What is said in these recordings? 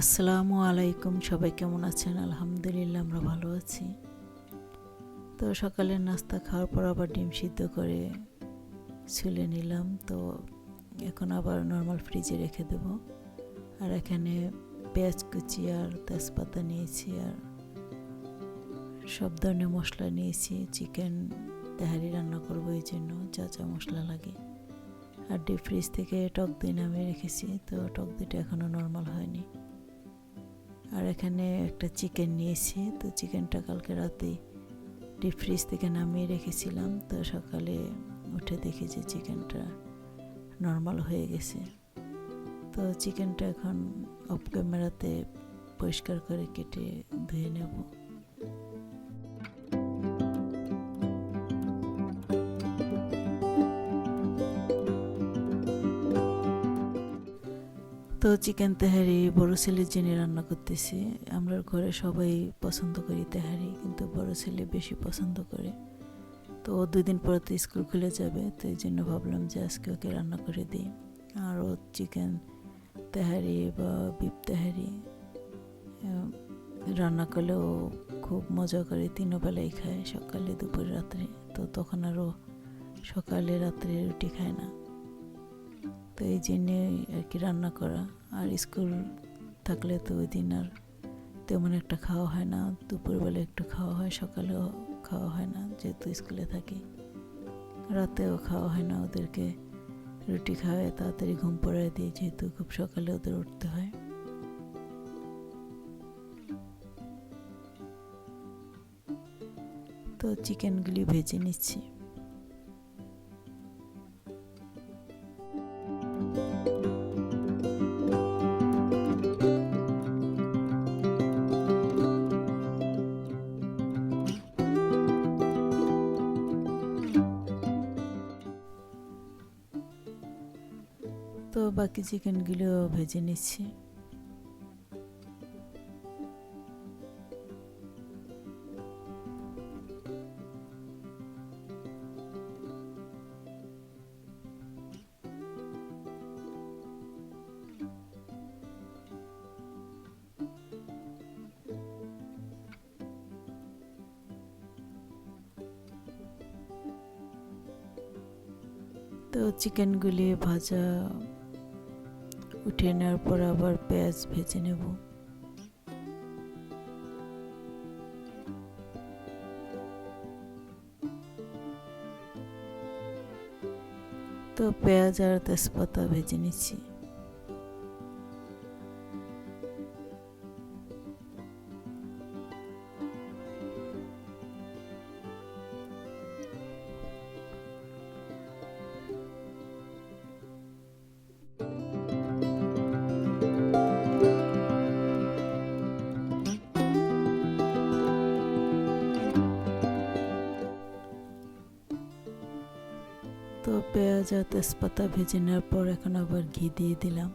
আসসালামু আলাইকুম, সবাই কেমন আছেন? আলহামদুলিল্লাহ, আমরা ভালো আছি। তো সকালের নাস্তা খাওয়ার পর আবার ডিম সিদ্ধ করে ছুলে নিলাম। তো এখন আবার নর্মাল ফ্রিজে রেখে দেব। আর এখানে পেঁয়াজ কুচি আর তেজপাতা নিয়েছি আর সব ধরনের মশলা নিয়েছি। চিকেন, তেহারি রান্না করব, এই জন্য যা যা মশলা লাগে। আর ডিপ ফ্রিজ থেকে টক দই নামিয়ে রেখেছি, তো টক দইটা এখনও নর্মাল হয়নি। আর এখানে একটা চিকেন নিয়েছি, তো চিকেনটা কালকে রাতে ডিপ ফ্রিজ থেকে নামিয়ে রেখেছিলাম, তো সকালে উঠে দেখি যে চিকেনটা নর্মাল হয়ে গেছে। তো চিকেনটা এখন অফ ক্যামেরাতে পরিষ্কার করে কেটে ধুয়ে নেব। তো চিকেন তেহারি, বড় ছেলের জন্য রান্না করতেছি, আমরা ঘরে সবাই পছন্দ করি তেহারি, কিন্তু বড় ছেলে বেশি পছন্দ করে। তো ও দুই দিন পরে তো স্কুল খুলে যাবে, তো এই জন্য ভাবলাম যে আজকে ওকে রান্না করে দিই। আর ও চিকেন তেহারি বা বিপ তেহারি রান্না করলে ও খুব মজা করে, তিনও বেলায় খায় সকালে দুপুরে রাত্রে। তো তখন আরও সকালে রাত্রে রুটি খায় না। তো এই জন্যে আর কি রান্না করা। আর স্কুল থাকলে তো ওই দিন আর তেমন একটা খাওয়া হয় না। দুপুরবেলা একটু খাওয়া হয়, সকালেও খাওয়া হয় না, যেহেতু স্কুলে থাকি। রাতেও খাওয়া হয় না, ওদেরকে রুটি খাওয়ায়, তাড়াতাড়ি ঘুম পড়ায় দিই যেহেতু খুব সকালে ওদের উঠতে হয়। তো চিকেনগুলি ভেজে নিচ্ছি। তো বাকি চিকেনগুলো ভেজে নিচ্ছি। তো চিকেনগুলি ভাজা উঠিয়ে নেওয়ার পর আবার পেঁয়াজ ভেজে নেব। তো পেঁয়াজ আর তেজপাতা ভেজে নিচ্ছি। পেঁয়াজ তেজপাতা ভেজে নেওয়ার পর এখন আবার ঘি দিয়ে দিলাম।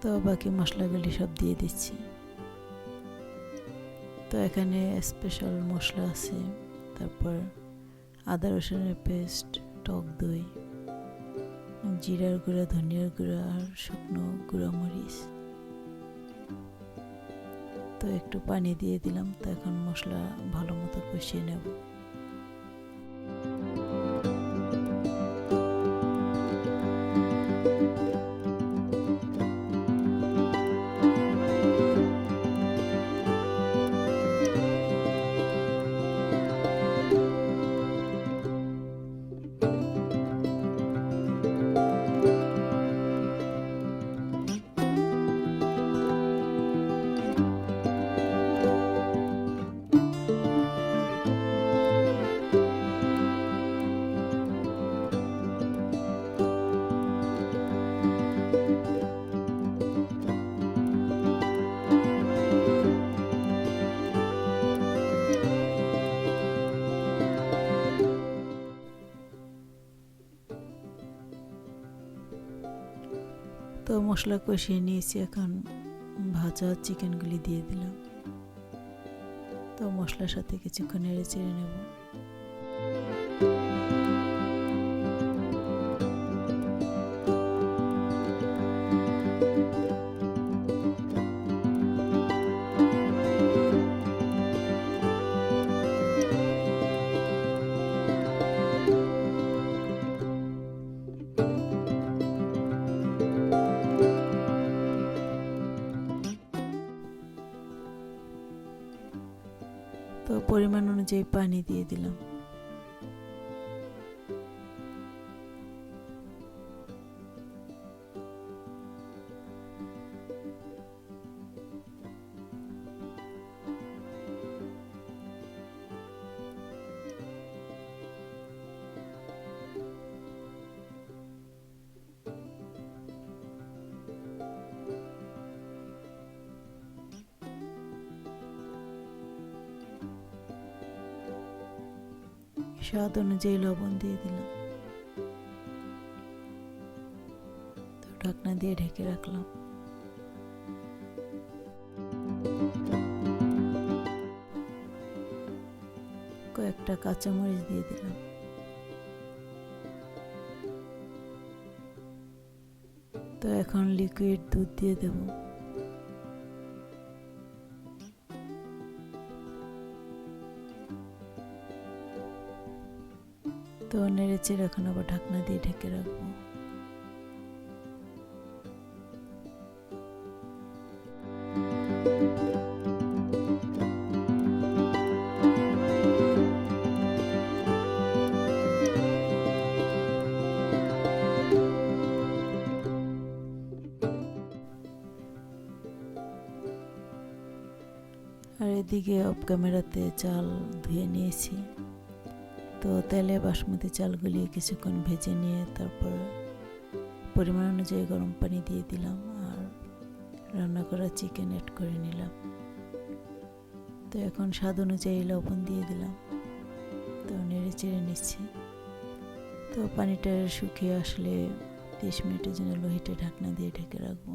তো বাকি মশলাগুলি সব দিয়ে দিচ্ছি। তো এখানে স্পেশাল মশলা আছে, তারপর আদা রসুনের পেস্ট টক দই, জিরার গুঁড়া, ধনিয়ার গুঁড়া আর শুকনো গুঁড়া মরিচ। তো একটু পানি দিয়ে দিলাম, তো এখন মশলা মতো নেব তো মশলা কষিয়ে নিয়েছি, এখন ভাজা চিকেনগুলি দিয়ে দিলাম। তো মশলার সাথে কিছুক্ষণ এড়ে চেড়ে নেব। পরিমাণ অনুযায়ী পানি দিয়ে দিলাম। স্বাদ অনুযায়ী লবণ দিয়ে দিলাম। তো ঢাকনা দিয়ে ঢেকে রাখলাম। কয়েকটা কাঁচামরিচ দিয়ে দিলাম। তো এখন লিকুইড দুধ দিয়ে দেবো। তো নেড়ে চেড়ে এখন আবার ঢাকনা দিয়ে ঢেকে রাখব। আর এদিকে অফ ক্যামেরাতে চাল ধুয়ে নিয়েছি। তো তেলে বাসমতি চালগুলি কিছুক্ষণ ভেজে নিয়ে তারপর পরিমাণ অনুযায়ী গরম পানি দিয়ে দিলাম আর রান্না করা চিকেন অ্যাড করে নিলাম। তো এখন স্বাদ অনুযায়ী লবণ দিয়ে দিলাম। তো নেড়ে চেড়ে নিচ্ছি। তো পানিটা শুকিয়ে আসলে তিরিশ মিনিটের জন্য লোহিটে ঢাকনা দিয়ে ঢেকে রাখব।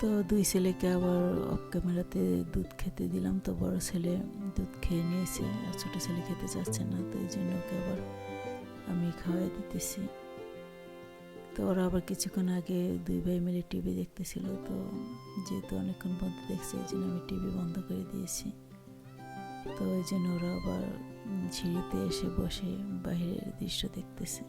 তো দুই ছেলেকে আবার অফ ক্যামেরাতে দুধ খেতে দিলাম, তো বড় ছেলে দুধ খেয়ে নিয়েছে আর ছোটো ছেলে খেতে চাচ্ছে না, তো এই জন্য ওকে আবার আমি খাওয়াই দিতেছি। তো ওরা আবার কিছুক্ষণ আগে দুই ভাই মিলে টিভি দেখতেছিল, তো যেহেতু অনেকক্ষণ পর্যন্ত দেখছে, এই জন্য আমি টিভি বন্ধ করে দিয়েছি। তো ওই জন্য ওরা আবার সিঁড়িতে এসে বসে বাইরের দৃশ্য দেখতেছে।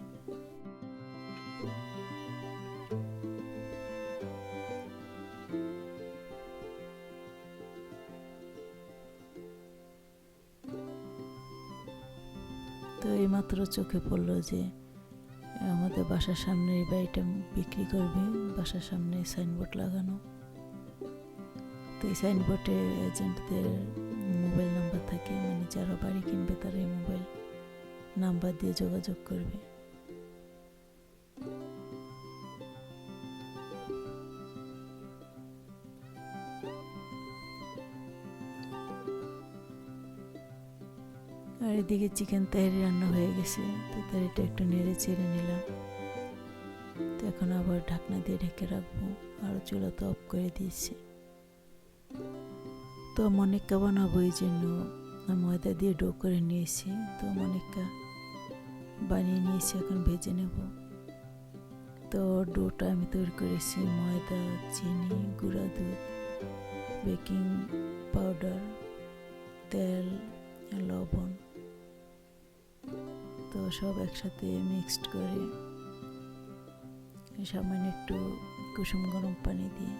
এইমাত্র চোখে পড়ল যে, আমাদের বাসার সামনে এই বাড়িটা বিক্রি করবে, বাসার সামনে সাইনবোর্ড লাগানো। তো এই সাইনবোর্ডে এজেন্টদের মোবাইল নাম্বার থাকে মানে যারা বাড়ি কিনবে তারা এই মোবাইল নাম্বার দিয়ে যোগাযোগ করবে। আর এদিকে চিকেন তাহারি রান্না হয়ে গেছে। তো তাহারিটা একটু নেড়ে চেড়ে নিলাম। তো এখন আবার ঢাকনা দিয়ে ঢেকে রাখব। আর চুলা তো অফ করে দিয়েছি। তো মনিকা বানাবো এই জন্য। ময়দা দিয়ে ডো করে নিয়েছি। তো মনিকা বানিয়ে নিয়েছি, এখন ভেজে নেব। তো ডোটা আমি তৈরি করেছি। ময়দা, চিনি, গুঁড়া দুধ, বেকিং পাউডার, তেল লবণ। তো সব একসাথে মিক্সড করে সামান্য একটু কুসুম গরম পানি দিয়ে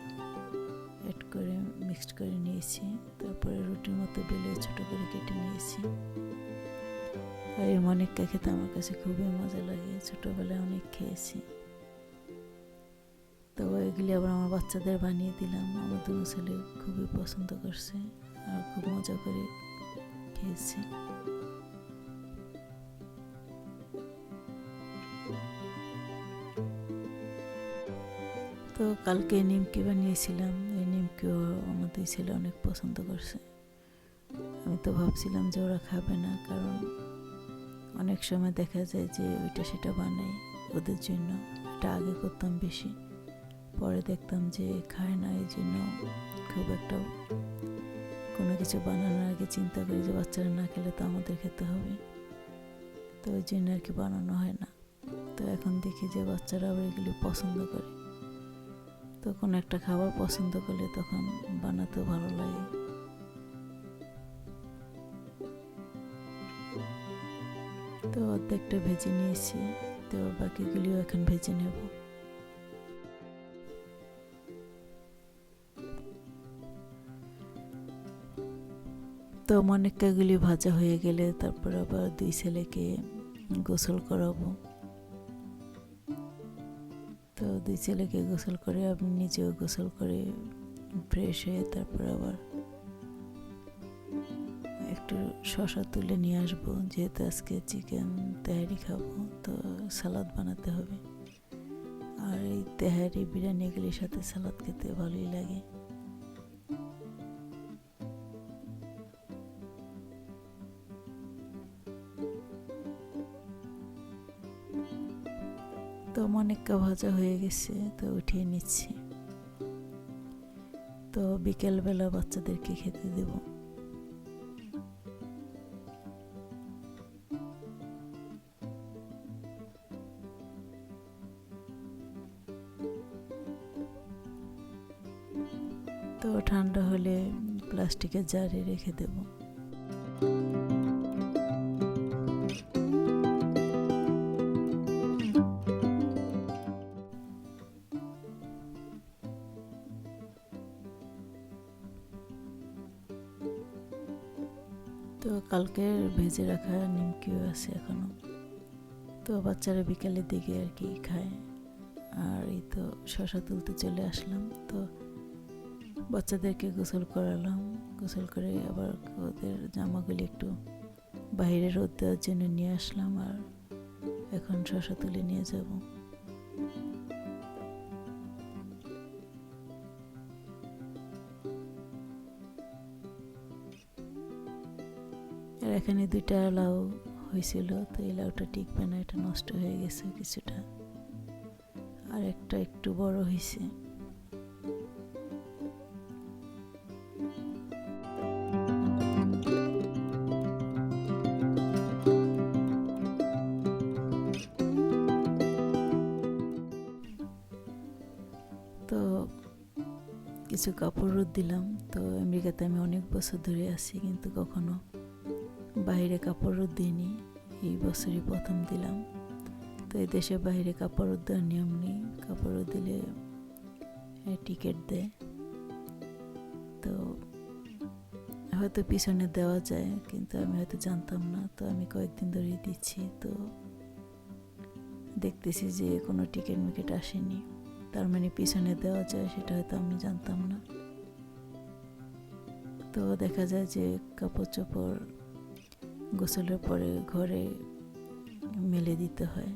অ্যাড করে মিক্সড করে নিয়েছি। তারপরে রুটির মতো বেলে ছোটো করে কেটে নিয়েছি। আর এই মনিকটা খেতে আমার কাছে খুবই মজা লাগে। ছোটোবেলায় অনেক খেয়েছি। তো এগুলি আবার আমার বাচ্চাদের বানিয়ে দিলাম। আমার দুটো ছেলে খুবই পছন্দ করছে। আর খুব মজা করে খেয়েছি। তো কালকে নিমকি বানিয়েছিলাম। এই নিমকিও আমাদের ছেলে অনেক পছন্দ করছে। আমি তো ভাবছিলাম যে ওরা খাবে না, কারণ অনেক সময় দেখা যায় যে ওইটা সেটা বানাই ওদের জন্য। এটা আগে করতাম বেশি, পরে দেখতাম যে খায় না, এই জন্য খুব একটা কোনো কিছু বানানোর আগে চিন্তা করি যে বাচ্চারা না খেলে তো আমাদের খেতে হবে। তো ওই জন্য আর কি বানানো হয় না। তো এখন দেখি যে বাচ্চারা এগুলি পছন্দ করে। কোনো একটা খাবার পছন্দ করলে তখন বানাতেও ভালো লাগে। তো অর্ধেকটা ভেজে নিয়েছি, তো বাকিগুলিও এখন ভেজে নেব। তো অনেকটাগুলি ভাজা হয়ে গেলে তারপর আবার দুই ছেলেকে গোসল করাবো। তো দুই ছেলেকে গোসল করে আমি নিজেও গোসল করে ফ্রেশ হয়ে তারপর আবার একটু শশা তুলে নিয়ে আসব। যেহেতু আজকে চিকেন তেহারি খাব, তো সালাদ বানাতে হবে। আর এই তেহারি বিরিয়ানি এগুলির সাথে সালাদ খেতে ভালোই লাগে। তো অনেকটা ভাজা হয়ে গেছে, তো উঠিয়ে নিচ্ছি। তো বিকেলবেলা বাচ্চাদেরকে খেতে দেব। তো ঠান্ডা হলে প্লাস্টিকের জারে রেখে দেবো। তো ভেজে রাখা নিমকিও আছে এখনও। তো বাচ্চারা বিকালের দিকে আর কি খায়। আর এই তো শশা তুলতে চলে আসলাম। তো বাচ্চাদেরকে গোসল করালাম। গোসল করে আবার ওদের জামাগুলি একটু বাইরে রোদ দেওয়ার জন্য নিয়ে আসলাম। আর এখন শশা তুলে নিয়ে যাব। আর এখানে দুইটা লাউ হয়েছিল, তো এই লাউটা টিকবে না, এটা নষ্ট হয়ে গেছে কিছুটা। আর একটা একটু বড় হয়েছে। তো কিছু কাপড় দিলাম, তো আমেরিকাতে আমি অনেক বছর ধরে আছি, কিন্তু কখনো বাইরে কাপড় রোদ দিইনি, এই বছরই প্রথম দিলাম। তো এই দেশে বাইরে কাপড় রোদ দেওয়ার নিয়ম নেই কাপড় দিলে টিকিট দেয়। তো হয়তো পিছনে দেওয়া যায়, কিন্তু আমি হয়তো জানতাম না, তো আমি কয়েকদিন ধরেই দিচ্ছি, তো দেখতেছি যে কোনো টিকিট মিকেট আসেনি। তার মানে পিছনে দেওয়া যায়, সেটা হয়তো আমি জানতাম না। তো দেখা যায় যে কাপড় চোপড় গোসলের পরে ঘরে মেলে দিতে হয়।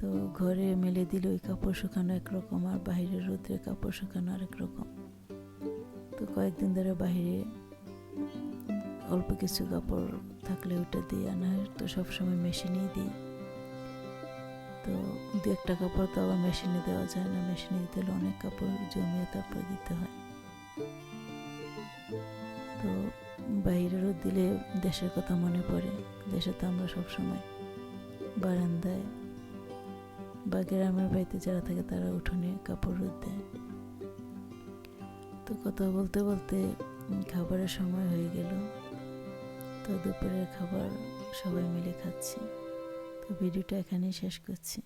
তো ঘরে মেলে দিলে ওই কাপড় শুকানো একরকম আর বাইরের রোদ্রে কাপড় শুকানো আরেক রকম। তো কয়েকদিন ধরে বাইরে অল্প কিছু কাপড় থাকলে ওটা দিয়ে আনা হয়। তো সবসময় মেশিনেই দিই। তো দু একটা কাপড় তো আবার মেশিনে দেওয়া যায় না। মেশিনে দিতে হলে অনেক কাপড় জমিয়ে তারপর দিতে হয়। তো বাইরে রোদ দিলে দেশের কথা মনে পড়ে। দেশে তো আমরা সবসময় বারান্দায়। বা গ্রামের বাড়িতে যারা থাকে তারা উঠোনে কাপড় রোদ দেয়। তো কথা বলতে বলতে খাবারের সময় হয়ে গেল। তো দুপুরের খাবার সবাই মিলে খাচ্ছি। তো ভিডিওটা এখানেই শেষ করছি।